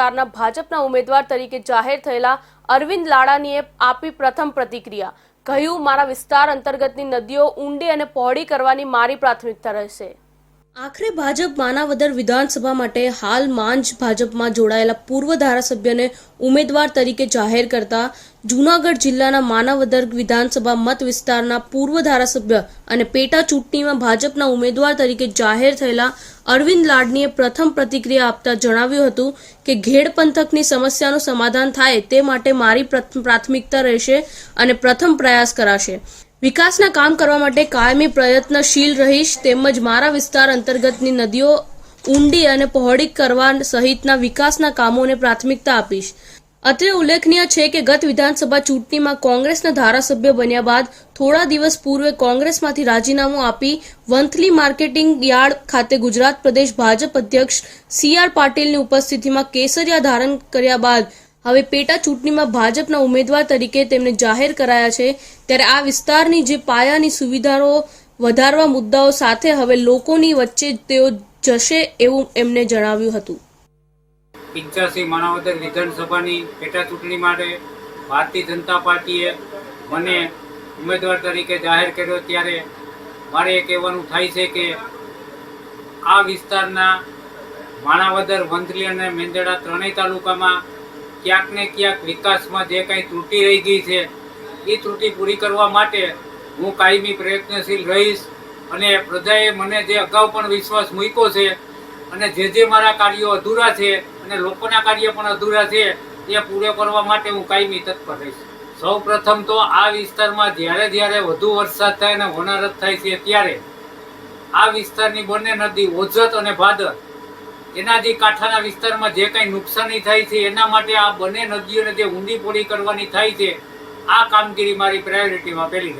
વિસ્તારના ભાજપના ઉમેદવાર તરીકે જાહેર થયેલા અરવિંદ લાડાનીએ આપી પ્રથમ પ્રતિક્રિયા. કહ્યું, મારા વિસ્તાર અંતર્ગતની નદીઓ ઊંડી અને પહોળી કરવાની મારી પ્રાથમિકતા રહેશે. આખરે ભાજપ માનાવદર વિધાનસભા માટે હાલ માંજ ભાજપમાં જોડાયેલા પૂર્વ ધારાસભ્યને ઉમેદવાર તરીકે જાહેર કરતા જૂનાગઢ જિલ્લાના માનાવદર વિધાનસભા મત વિસ્તારના પૂર્વ ધારાસભ્ય અને પેટા ચૂંટણીમાં ભાજપના ઉમેદવાર તરીકે જાહેર થયેલા અરવિંદ લાડનીએ પ્રથમ પ્રતિક્રિયા આપતા જણાવ્યું હતું કે ઘેડ પંથકની સમસ્યાનું સમાધાન થાય તે માટે મારી પ્રથ- પ્રાથમિકતા રહેશે અને પ્રથમ પ્રયાસ કરાશે. વિકાસના કામ કરવા માટે કાયમી પ્રયત્નશીલ રહીશ તેમજ મારા વિસ્તાર અંતર્ગતની નદીઓ ઊંડી અને પહોળી કરવા સહિતના વિકાસના કામોને પ્રાથમિકતા આપીશ. અત્રે ઉલ્લેખનીય છે કે ગત વિધાનસભા ચૂંટણીમાં કોંગ્રેસના ધારાસભ્ય બન્યા બાદ થોડા દિવસ પૂર્વે કોંગ્રેસમાંથી રાજીનામું આપી વંથલી માર્કેટિંગ યાર્ડ ખાતે ગુજરાત પ્રદેશ ભાજપ અધ્યક્ષ સી આર પાટીલની ઉપસ્થિતિમાં કેસરિયા ધારણ કર્યા બાદ હવે પેટા ચૂંટણીમાં ભાજપના ઉમેદવાર તરીકે તેમને જાહેર કરાયા છે. ત્યારે આ વિસ્તારની જે પાયાની સુવિધાઓ વધારવા મુદ્દાઓ સાથે હવે લોકોની વચ્ચે તેઓ જશે એવું એમને જણાવ્યું હતું. પિંચાસી માણાવદર વિધાનસભાની પેટા ચૂંટણી માટે ભારતીય જનતા પાર્ટીએ મને ઉમેદવાર તરીકે જાહેર કર્યો. ત્યારે મારે એ કહેવાનું થાય છે કે આ વિસ્તારના માણાવદર, વંથલી અને મેંદડા ત્રણેય તાલુકામાં ક્યાંક ને ક્યાંક વિકાસમાં જે કંઈ ત્રુટિ રહી ગઈ છે, એ ત્રુટિ પૂરી કરવા માટે હું કાયમી પ્રયત્નશીલ રહીશ અને પ્રજાએ મને જે અગાઉ પણ વિશ્વાસ મૂક્યો છે અને જે જે મારા કાર્યો અધૂરા છે અને લોકોના કાર્ય પણ અધૂરા છે તે પૂરો કરવા માટે હું કાયમી તત્પર રહીશ. સૌ પ્રથમ તો આ વિસ્તારમાં જ્યારે જ્યારે વધુ વરસાદ થાય અને હોનારત થાય છે ત્યારે આ વિસ્તારની બંને નદી ઓજત અને ભાદર એનાથી કાંઠાના વિસ્તારમાં જે કંઈ નુકસાની થાય છે, એના માટે આ બંને નદીઓને જે ઊંડી પોળી કરવાની થાય છે, આ કામગીરી મારી પ્રાયોરિટીમાં પહેલી રહી